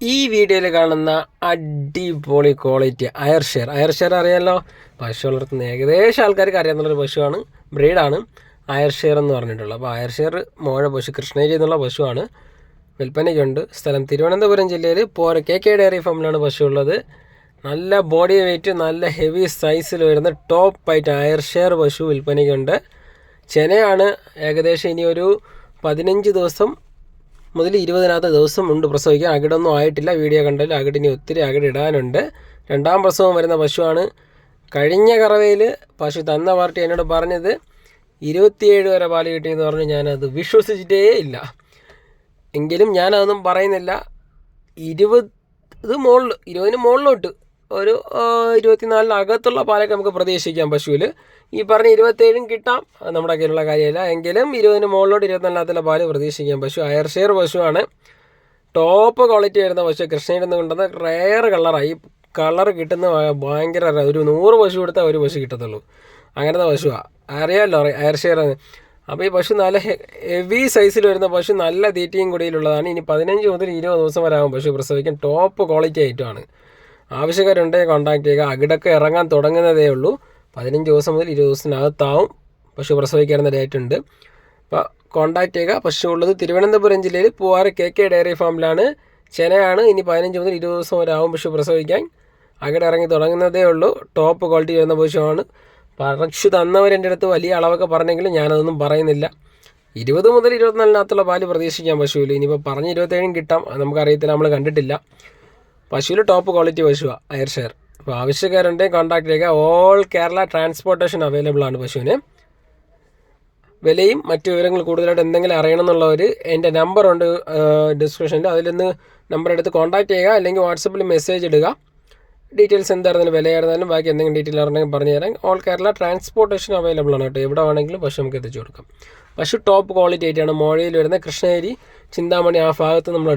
ഈ വീഡിയോയിൽ കാണുന്ന അടിപൊളി quality Ayrshire Ayrshire അറിയാമല്ലോ പശു വളർത്തുന്ന ഏകദേശം ആൾക്കാർക്ക് അറിയാവുന്നൊരു പശുവാണ്. ബ്രീഡാണ്. അയർ ഷെയർ എന്ന് പറഞ്ഞിട്ടുള്ളത്. അപ്പോൾ അയർ ഷെയർ മോഴ പശു കൃഷ്ണഗിരി എന്നുള്ള പശുവാണ്. വിൽപ്പനയ്ക്കുണ്ട്. സ്ഥലം തിരുവനന്തപുരം ജില്ലയിൽ പോര കെ കെ ഡയറി ഫാമിലാണ് പശു ഉള്ളത് നല്ല ബോഡി വെയിറ്റ് നല്ല ഹെവി സൈസിൽ വരുന്ന ടോപ്പ് ആയിട്ട് അയർ ഷെയർ പശു വിൽപ്പനയ്ക്കുണ്ട്. ചെനയാണ് ഏകദേശം ഇനി ഒരു പതിനഞ്ച് ദിവസം മുതൽ ഇരുപതിനകത്ത് ദിവസം ഉണ്ട് പ്രസവിക്കാൻ. അകിടൊന്നും ആയിട്ടില്ല. വീഡിയോ കണ്ടാൽ അകിടിനി ഒത്തിരി അകിട് ഇടാനുണ്ട്. രണ്ടാം പ്രസവം വരുന്ന പശുവാണ്. കഴിഞ്ഞ കറവയിൽ പശു തന്ന പാർട്ടി എന്നോട് പറഞ്ഞത് ഇരുപത്തിയേഴ് വരെ പാൽ കിട്ടിയെന്ന് പറഞ്ഞ് ഞാനത് വിശ്വസിച്ചിട്ടേ ഇല്ല. എങ്കിലും ഞാനതൊന്നും പറയുന്നില്ല. ഇരുപത് മുകളിൽ ഇരുപതിന് മുകളിലോട്ട് ഒരു ഇരുപത്തിനാലിനകത്തുള്ള പാലൊക്കെ നമുക്ക് പ്രതീക്ഷിക്കാം പശുവിൽ ഈ പറഞ്ഞ ഇരുപത്തേഴും കിട്ടാം. നമ്മുടെ കയ്യിലുള്ള കാര്യമല്ല. എങ്കിലും ഇരുപതിന് മുകളിലോട്ട് ഇരുപത്തിനാലിനകത്തുള്ള പാൽ പ്രതീക്ഷിക്കാം പശു. അയർഷെയർ പശുവാണ്. ടോപ്പ് ക്വാളിറ്റി വരുന്ന പശു. കൃഷ്ണയിൽ നിന്ന് കൊണ്ടുവന്ന റെയർ കളറായി കളർ കിട്ടുന്ന ഭയങ്കര ഒരു നൂറ് പശു കൊടുത്താൽ ഒരു പശു കിട്ടത്തുള്ളൂ. അങ്ങനത്തെ പശുവാണ് അറിയാമല്ലോ അയർ ഷെയർ അപ്പോൾ ഈ പശു നല്ല ഹെവി സൈസിൽ വരുന്ന പശു നല്ല തീറ്റയും കുടിയിലുള്ളതാണ്. ഇനി പതിനഞ്ച് മുതൽ ഇരുപത് ദിവസം വരെ ആകും പശു പ്രസവിക്കാൻ. ടോപ്പ് ക്വാളിറ്റി ഐറ്റമാണ് ആവശ്യക്കാരുണ്ടെങ്കിൽ കോൺടാക്ട് ചെയ്യുക. അകിടൊക്കെ ഇറങ്ങാൻ തുടങ്ങുന്നതേ ഉള്ളൂ. പതിനഞ്ച് ദിവസം മുതൽ ഇരുപത് ദിവസത്തിനകത്താവും പശു പ്രസവിക്കാവുന്ന ഡേറ്റ് ഉണ്ട്. അപ്പോൾ കോൺടാക്ട് ചെയ്യുക. പശു ഉള്ളത് തിരുവനന്തപുരം ജില്ലയിൽ പൂവാറ് കെ കെ ഡയറി ഫാമിലാണ് ചെനയാണ്. ഇനി പതിനഞ്ച് മുതൽ ഇരുപത് ദിവസം വരെ ആവും പശു പ്രസവിക്കാൻ. അകിട ഇറങ്ങി തുടങ്ങുന്നതേ ഉള്ളൂ. ടോപ്പ് ക്വാളിറ്റി വരുന്ന പശുവാണ്. പശു തന്നവർ എന്റെ അടുത്ത് വലിയ അളവൊക്കെ പറഞ്ഞെങ്കിലും ഞാനതൊന്നും പറയുന്നില്ല. ഇരുപത് മുതൽ ഇരുപത്തിനാലിനകത്തുള്ള പാൽ പ്രതീക്ഷിക്കാം പശുവിൽ ഇനിയിപ്പോൾ പറഞ്ഞ് ഇരുപത്തേഴും കിട്ടാം. നമുക്കറിയത്തില്ല. നമ്മൾ കണ്ടിട്ടില്ല. പശുവിൽ ടോപ്പ് ക്വാളിറ്റി പശുവാണ് അയർ ഷെയർ അപ്പോൾ ആവശ്യക്കാരുണ്ടെങ്കിൽ ചെയ്യുക. ഓൾ കേരള ട്രാൻസ്പോർട്ടേഷൻ അവൈലബിൾ ആണ് പശുവിന്. വിലയും മറ്റു വിവരങ്ങൾ കൂടുതലായിട്ട് എന്തെങ്കിലും അറിയണമെന്നുള്ളവർ എന്റെ നമ്പറുണ്ട് ഡിസ്ക്രിപ്ഷനിൽ അതിലൊന്ന് നമ്പർ എടുത്ത് കോൺടാക്ട് ചെയ്യുക അല്ലെങ്കിൽ വാട്സപ്പിൽ മെസ്സേജ് ഇടുക. ഡീറ്റെയിൽസ് എന്തായിരുന്നാലും വിലയായിരുന്നാലും ബാക്കി എന്തെങ്കിലും ഡീറ്റെയിൽ അറിയണമെങ്കിൽ പറഞ്ഞു തരാം. ഓൾ കേരള ട്രാൻസ്പോർട്ടേഷൻ അവൈലബിൾ ആണ് കേട്ടോ. എവിടെ വേണമെങ്കിലും പശു നമുക്ക് എത്തിച്ചു കൊടുക്കാം. പശു ടോപ്പ് ക്വാളിറ്റി ആയിട്ടാണ് മോഴയിൽ വരുന്ന കൃഷ്ണഗിരി ചിന്താമണി ആ ഭാഗത്ത് നമ്മൾ